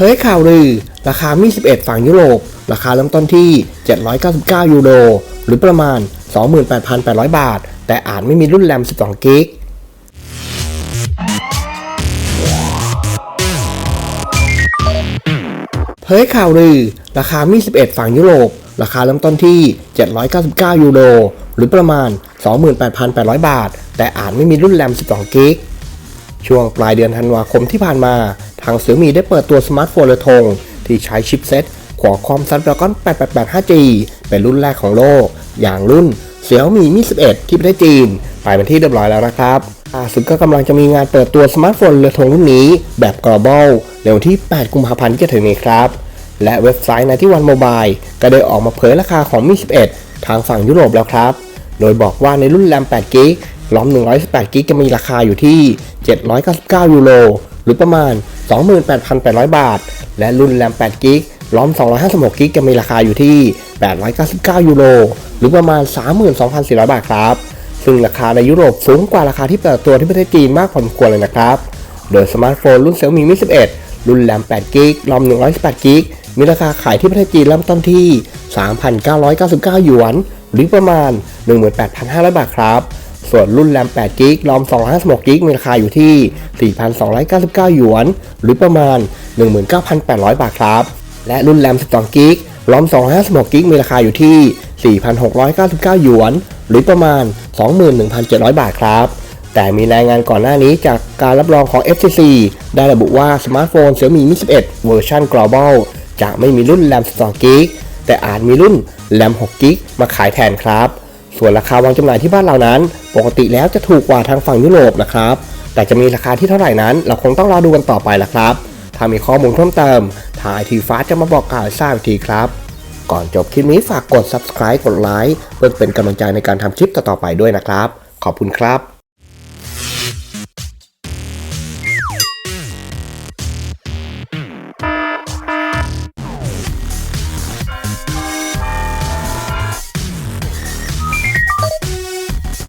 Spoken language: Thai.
เผยข่าวลือ ราคามี 11 ฝั่งยุโรป ราคาเริ่มต้นที่ 799 ยูโร หรือประมาณ 28,800 บาท แต่อาจไม่มีรุ่นแรม 12 กิกเผยข่าวลือ ราคามี 11 ฝั่งยุโรป ราคาเริ่มต้นที่ 799 ยูโร หรือประมาณ 28,800 บาท แต่อาจไม่มีรุ่นแรม 12 กิกช่วงปลายเดือนธันวาคมที่ผ่านมาางเซี่ยมีได้เปิดตัวสมาร์ทโฟนเรือธงที่ใช้ชิปเซ็ตขวอคอมซันดราก้อน 888 5G เป็นรุ่นแรกของโลก อย่างรุ่นเซี่ยมีมี11 ที่ประเทศจีน ไปเป็นที่เรียบร้อยแล้วนะครับล่าสุดก็กำลังจะมีงานเปิดตัวสมาร์ทโฟนเรือธงรุ่นนี้แบบ global ในวันที่ 8 กุมภาพันธ์ที่จะถึงนี้ครับ และเว็บไซต์91 Mobile ก็ได้ออกมาเผยราคาของมี11 ทางฝั่งยุโรปแล้วครับ โดยบอกว่าในรุ่นแรม8กิกล้อม118กิกจะมีราคาอยู่ที่ 799 ยูโรหรือประมาณ 28,800 บาท และรุ่นแรม8กิกล้อม 256กิกจะมีราคาอยู่ที่ 899 ยูโร หรือประมาณ 32,400 บาทครับ ซึ่งราคาในยุโรปสูงกว่าราคาที่เปิดตัวที่ประเทศจีนมากพอสมควรเลยนะครับ โดยสมาร์ทโฟนรุ่น Xiaomi Mi 11 รุ่นแรม8กิกรอม 118กิกมีราคาขายที่ประเทศจีนเริ่มต้นที่ 3,999 หยวน หรือประมาณ 18,500 บาทครับ ส่วนรุ่นแรม8กิกรอม256กิกมีราคาอยู่ที่ 4,299 หยวน หรือประมาณ 19,800 บาทครับ และรุ่นแรม12กิกรอม256กิกมีราคาอยู่ที่ 4,699 หยวน หรือประมาณ 21,700 บาทครับ แต่มีรายงานก่อนหน้านี้จากการรับรองของ FCC ได้ระบุว่าสมาร์ทโฟน Xiaomi Mi 11 เวอร์ชัน global จะไม่มีรุ่นแรม12กิกแต่อาจมีรุ่นแรม6กิกมาขายแทนครับ ส่วนราคาวางจำหน่ายที่บ้านเรานั้น ปกติแล้วจะถูกกว่าทางฝั่งยุโรปนะครับ แต่จะมีราคาที่เท่าไหร่นั้น เราคงต้องรอดูกันต่อไปละครับ ถ้ามีข้อมูลเพิ่มเติมทางไอทีฟ้าจะมาบอกกล่าวทราบอีกทีครับ ก่อนจบคลิปนี้ฝากกด subscribe กดไลค์เพื่อเป็นกำลังใจในการทำคลิปต่อๆไปด้วยนะครับ ขอบคุณครับ